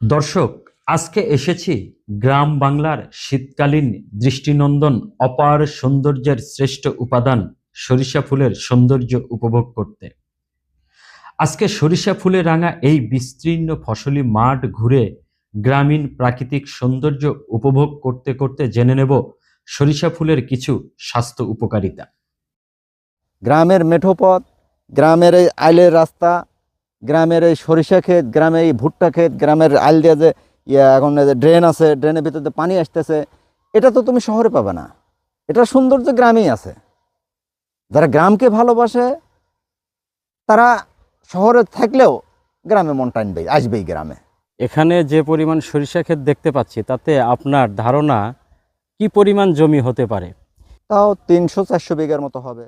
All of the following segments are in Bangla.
দর্শক, আজকে এসেছি গ্রাম বাংলার শীতকালীন দৃষ্টিনন্দন অপার সৌন্দর্যের শ্রেষ্ঠ উপাদান সরিষা ফুলের সৌন্দর্য উপভোগ করতে। আজকে সরিষা ফুলে রাঙা এই বিস্তীর্ণ ফসলি মাঠ ঘুরে গ্রামীণ প্রাকৃতিক সৌন্দর্য উপভোগ করতে করতে জেনে নেব সরিষা ফুলের কিছু স্বাস্থ্য উপকারিতা। গ্রামের মেঠোপথ, গ্রামের এই আইলের রাস্তা গ্রামের এই সরিষা ক্ষেত গ্রামের এই ভুট্টা ক্ষেত গ্রামের আইল দিয়ে যে ইয়া এখন যে ড্রেন আছে ড্রেনের ভিতর পানি আসতেছে এটা তো তুমি শহরে পাবে না। এটা সৌন্দর্য গ্রামেই আছে। যারা গ্রামকে ভালোবাসে তারা শহরে থাকলেও গ্রামে মন টানবেই আসবেই গ্রামে। এখানে যে পরিমাণ সরিষা ক্ষেত দেখতে পাচ্ছি তাতে আপনার ধারণা কি পরিমাণ জমি হতে পারে? তাও তিনশো চারশো বিঘার মতো হবে।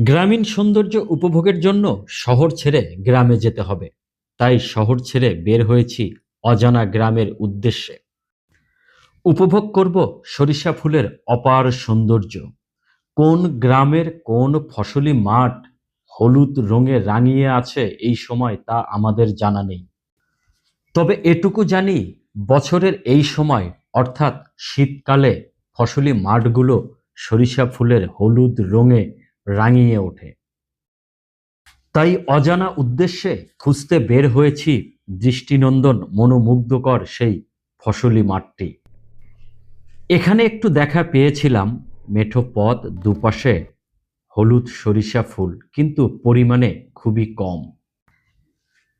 গ্রামীণ সৌন্দর্য উপভোগের জন্য শহর ছেড়ে গ্রামে যেতে হবে। তাই শহর ছেড়ে বের হয়েছি অজানা গ্রামের উদ্দেশ্যে। উপভোগ করব সরিষা ফুলের অপার সৌন্দর্য। কোন গ্রামের কোন ফসলি মাঠ হলুদ রঙে রাঙিয়ে আছে এই সময় তা আমাদের জানা নেই। তবে এটুকু জানি, বছরের এই সময়, অর্থাৎ শীতকালে, ফসলি মাঠগুলো সরিষা ফুলের হলুদ রঙে রাঙিয়ে ওঠে। তাই অজানা উদ্দেশ্যে খুঁজতে বের হয়েছি দৃষ্টিনন্দন মনোমুগ্ধকর সেই ফসলি মাঠটি। এখানে একটু দেখা পেয়েছিলাম মেঠো পথ দুপাশে হলুদ সরিষা ফুল, কিন্তু পরিমাণে খুবই কম।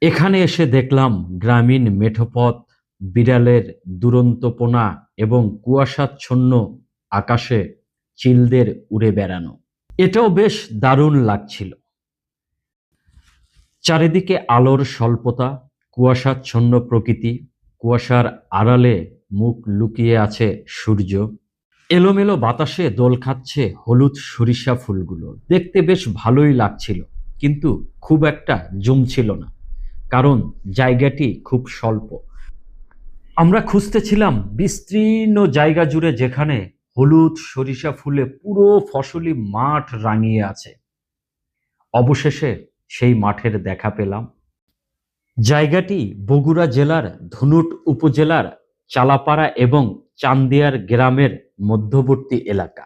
এখানে এসে দেখলাম গ্রামীণ মেঠোপথ বিড়ালের দুরন্তপোনা এবং কুয়াশাচ্ছন্ন আকাশে চিলদের উড়ে বেড়ানো। এটাও বেশ দারুণ লাগছিল। চারিদিকে আলোর স্বল্পতা কুয়াশাচ্ছন্ন প্রকৃতি, কুয়াশার আড়ালে মুখ লুকিয়ে আছে সূর্য। এলোমেলো বাতাসে দোল খাচ্ছে হলুদ সরিষা ফুলগুলো। দেখতে বেশ ভালোই লাগছিল, কিন্তু খুব একটা জমছিল না, কারণ জায়গাটি খুব স্বল্প। আমরা খুঁজতেছিলাম বিস্তীর্ণ জায়গা জুড়ে যেখানে হলুদ সরিষা ফুলে পুরো ফসলি মাঠ রাঙিয়ে আছে। অবশেষে সেই মাঠের দেখা পেলাম। জায়গাটি বগুড়া জেলার ধুনুট উপজেলার চালাপাড়া এবং চান্দিয়ার গ্রামের মধ্যবর্তী এলাকা।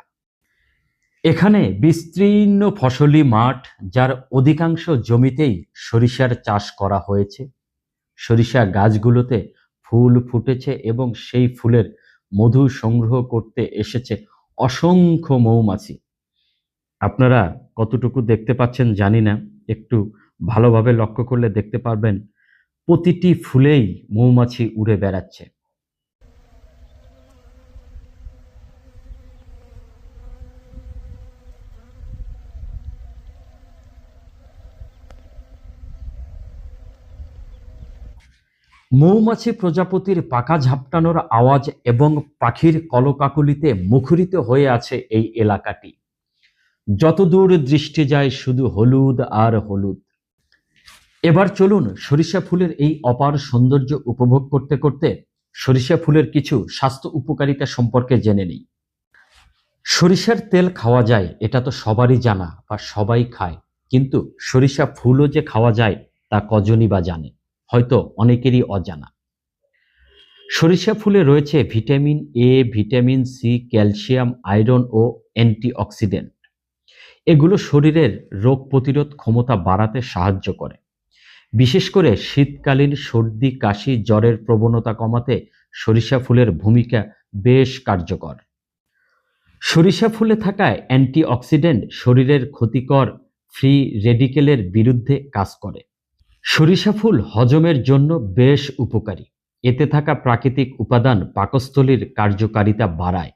এখানে বিস্তীর্ণ ফসলি মাঠ, যার অধিকাংশ জমিতেই সরিষার চাষ করা হয়েছে। সরিষা গাছগুলোতে ফুল ফুটেছে এবং সেই ফুলের মধু সংগ্রহ করতে এসেছে অসংখ্য মৌমাছি। আপনারা কতটুকু দেখতে পাচ্ছেন জানি না, একটু ভালোভাবে লক্ষ্য করলে দেখতে পারবেন, প্রতিটি ফুলেই মৌমাছি উড়ে বেড়াচ্ছে। মৌমাছি প্রজাপতির পাকা ঝাপটানোর আওয়াজ এবং পাখির কলকাকলিতে মুখরিত হয়ে আছে এই এলাকাটি। যতদূর দৃষ্টি যায় শুধু হলুদ আর হলুদ। এবার চলুন সরিষা ফুলের এই অপার সৌন্দর্য উপভোগ করতে করতে সরিষা ফুলের কিছু স্বাস্থ্য উপকারিতা সম্পর্কে জেনে নিই। সরিষার তেল খাওয়া যায়, এটা তো সবারই জানা বা সবাই খায়। কিন্তু সরিষা ফুলও যে খাওয়া যায়, তা কজনই বা জানে? হয়তো অনেকেরই অজানা। সরিষা ফুলে রয়েছে vitamin A vitamin C calcium, iron O antioxidant. এগুলো শরীরের রোগ প্রতিরোধ ক্ষমতা বাড়াতে সাহায্য করে। বিশেষ করে শীতকালীন সর্দি, কাশি, জ্বরের প্রবণতা কমাতে সরিষা ফুলের ভূমিকা বেশ কার্যকর। সরিষা ফুলে থাকা অ্যান্টিঅক্সিডেন্ট শরীরের ক্ষতিকর, ফ্রি রেডিকেলের বিরুদ্ধে কাজ করে। সরিষা ফুল হজমের জন্য বেশ উপকারী। এতে থাকা প্রাকৃতিক উপাদান পাকস্থলীর কার্যকারিতা বাড়ায়।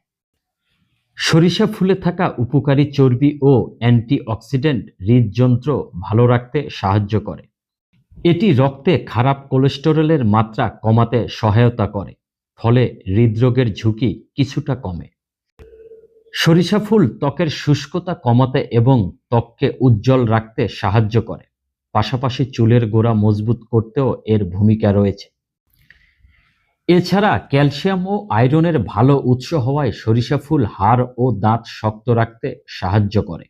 সরিষা ফুলে থাকা উপকারী চর্বি ও অ্যান্টিঅক্সিডেন্ট হৃদযন্ত্র ভালো রাখতে সাহায্য করে। এটি রক্তে খারাপ কোলেস্টেরলের মাত্রা কমাতে সহায়তা করে, ফলে হৃদরোগের ঝুঁকি কিছুটা কমে। সরিষা ফুল ত্বকের শুষ্কতা কমাতে এবং ত্বককে উজ্জ্বল রাখতে সাহায্য করে। পাশাপাশি চুলের গোড়া মজবুত করতেও এর ভূমিকা রয়েছে। এছাড়া ক্যালসিয়াম ও আয়রনের ভালো উৎস হওয়ায় সরিষা ফুল হাড় ও দাঁত শক্ত রাখতে সাহায্য করে।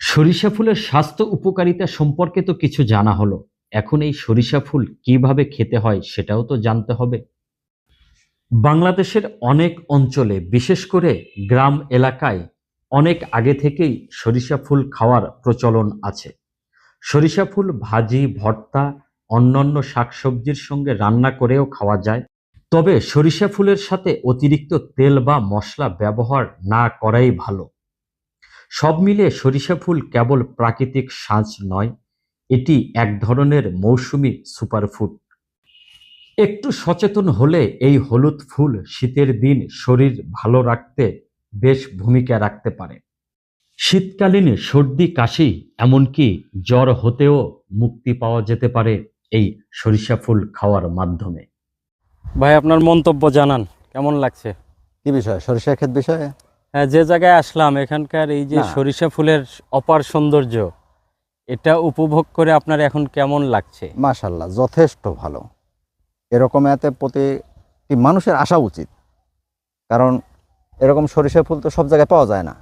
সরিষা ফুলের স্বাস্থ্য উপকারিতা সম্পর্কে তো কিছু জানা হলো। এখন এই সরিষা ফুল কীভাবে খেতে হয় সেটাও তো জানতে হবে। বাংলাদেশের অনেক অঞ্চলে, বিশেষ করে গ্রাম এলাকায়, অনেক আগে থেকেই সরিষা ফুল খাওয়ার প্রচলন আছে। সরিষা ফুল, ভাজি, ভর্তা, অন্যান্য শাকসবজির সঙ্গে রান্না করেও খাওয়া যায়। তবে সরিষা ফুলের সাথে অতিরিক্ত তেল বা মশলা ব্যবহার না করাই ভালো। সব মিলিয়ে সরিষা ফুল কেবল প্রাকৃতিক সাজ নয়, এটি এক ধরনের মৌসুমি সুপারফুড। একটু সচেতন হলে এই হলুদ ফুল শীতের দিন শরীর ভালো রাখতে বেশ ভূমিকা রাখতে পারে। শীতকালীন সর্দি কাশি এমনকি জ্বর হতেও মুক্তি পাওয়া যেতে পারে এই সরিষা ফুল খাওয়ার মাধ্যমে। ভাই আপনার মন্তব্য জানান কেমন লাগছে? কি বিষয়? সরিষা ক্ষেত বিষয়ে? হ্যাঁ যে জায়গায় আসলাম এখানকার এই যে সরিষা ফুলের অপার সৌন্দর্য এটা উপভোগ করে আপনার এখন কেমন লাগছে? মাশাল্লাহ যথেষ্ট ভালো। এরকম এতে প্রতিটি মানুষের আসা উচিত। কারণ এরকম সরিষা ফুল তো সব জায়গায় পাওয়া যায় না।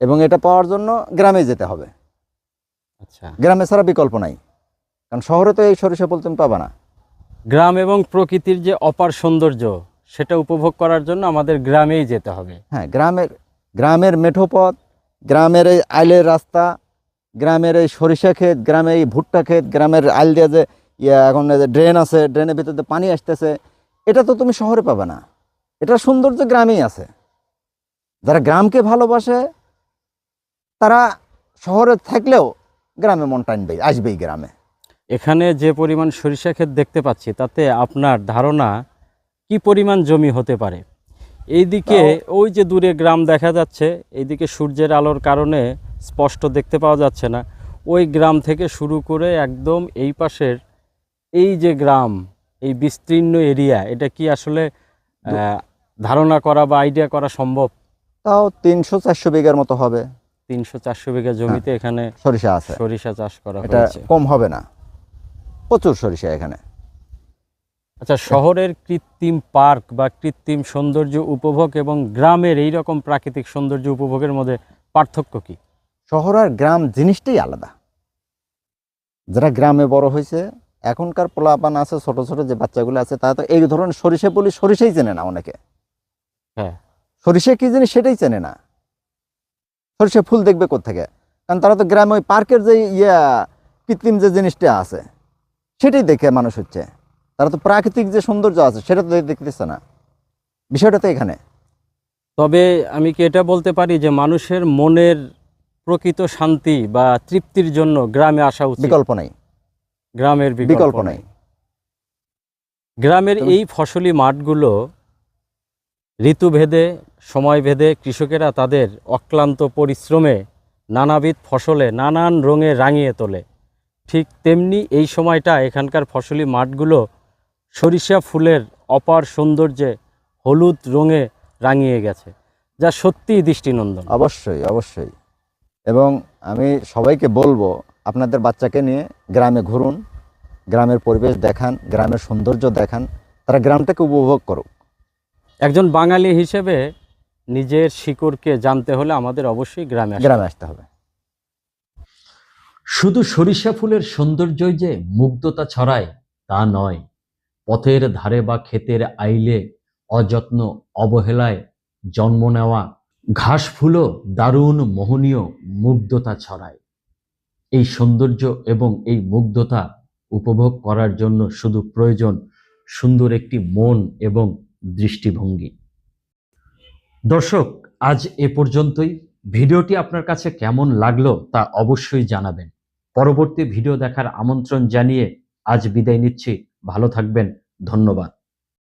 এবং এটা পাওয়ার জন্য গ্রামে যেতে হবে। আচ্ছা। গ্রামে ছাড়া বিকল্প নাই। কারণ শহরে তো এই সরিষা ফুল তুমি পাবা না। গ্রাম এবং প্রকৃতির যে অপার সৌন্দর্য সেটা উপভোগ করার জন্য আমাদের গ্রামেই যেতে হবে। হ্যাঁ গ্রামের গ্রামের মেঠো পথ গ্রামের এই আইলের রাস্তা গ্রামের এই সরিষা ক্ষেত গ্রামে এই ভুট্টা ক্ষেত গ্রামের আইল দিয়ে যে ইয়া এখন যে ড্রেন আছে ড্রেনের ভিতরে পানি আসতেছে এটা তো তুমি শহরে পাবে না। এটা সৌন্দর্য গ্রামেই আছে। যারা গ্রামকে ভালোবাসে তারা শহরে থাকলেও গ্রামে মন টানবেই আসবেই গ্রামে। এখানে যে পরিমাণ সরিষা ক্ষেত দেখতে পাচ্ছি তাতে আপনার ধারণা কি পরিমাণ জমি হতে পারে? এইদিকে ওই যে দূরে গ্রাম দেখা যাচ্ছে এইদিকে সূর্যের আলোর কারণে স্পষ্ট দেখতে পাওয়া যাচ্ছে না। ওই গ্রাম থেকে শুরু করে একদম এই পাশের এই যে গ্রাম এই বিস্তীর্ণ এরিয়া এটা কি আসলে ধারণা করা বা আইডিয়া করা সম্ভব? তাও তিনশো চারশো বিঘার মতো হবে। তিনশো চারশো বিঘা জমিতে এখানে সরিষা আছে। সরিষা চাষ করা এটা কম হবে না। প্রচুর সরিষা এখানে। আচ্ছা শহরের কৃত্রিম পার্ক বা কৃত্রিম সৌন্দর্য উপভোগ এবং গ্রামের এই রকম প্রাকৃতিক সৌন্দর্য উপভোগের মধ্যে পার্থক্য কি? শহর আর গ্রাম জিনিসটাই আলাদা। যারা গ্রামে বড় হয়েছে এখনকার পোলাপান আছে ছোট ছোট যে বাচ্চাগুলো আছে তারা তো এই ধরনের সরিষা বলি সরিষাই চেনে না অনেকে। হ্যাঁ। সরিষা কি জিনিস সেটাই চেনে না। সরিষা ফুল দেখবে কোথেকে কারণ তারা তো গ্রামে ওই পার্কের যে ইয়া কৃত্রিম যে জিনিসটা আছে সেটাই দেখে মানুষ হচ্ছে। তারা তো প্রাকৃতিক যে সৌন্দর্য আছে সেটা তো দেখতেছে না। বিষয়টা তো এখানে। তবে আমি কি এটা বলতে পারি যে মানুষের মনের প্রকৃত শান্তি বা তৃপ্তির জন্য গ্রামে আসা উচিত? বিকল্প নাই। গ্রামের বিকল্প নাই। গ্রামের এই ফসলি মাঠগুলো ঋতুভেদে, সময়ভেদে কৃষকেরা তাদের অক্লান্ত পরিশ্রমে নানাবিধ ফসলে নানান রঙে রাঙিয়ে তোলে। ঠিক তেমনি এই সময়টা এখানকার ফসলি মাঠগুলো সরিষা ফুলের অপার সৌন্দর্যে হলুদ রঙে রাঙিয়ে গেছে, যা সত্যিই দৃষ্টিনন্দন। অবশ্যই অবশ্যই। এবং আমি সবাইকে বলব, আপনাদের বাচ্চাকে নিয়ে গ্রামে ঘুরুন, গ্রামের পরিবেশ দেখান, গ্রামের সৌন্দর্য দেখান, তারা গ্রামটাকে উপভোগ করুক। একজন বাঙালি হিসেবে নিজের শিকড়কে জানতে হলে আমাদের অবশ্যই গ্রামে আসতে গ্রামে আসতে হবে। শুধু সরিষা ফুলের সৌন্দর্যই যে মুগ্ধতা ছড়ায় তা নয়। পথের ধারে বা ক্ষেতের আইলে অযত্ন অবহেলায় জন্ম নেওয়া ঘাস ফুলও দারুণ মোহনীয় মুগ্ধতা ছড়ায়। এই সৌন্দর্য এবং এই মুগ্ধতা উপভোগ করার জন্য শুধু প্রয়োজন সুন্দর একটি মন এবং দৃষ্টিভঙ্গি। দর্শক, আজ এ পর্যন্তই। ভিডিওটি আপনার কাছে কেমন লাগল তা অবশ্যই জানাবেন। পরবর্তী ভিডিও দেখার আমন্ত্রণ জানিয়ে আজ বিদায় নিচ্ছি। ভালো থাকবেন। ধন্যবাদ।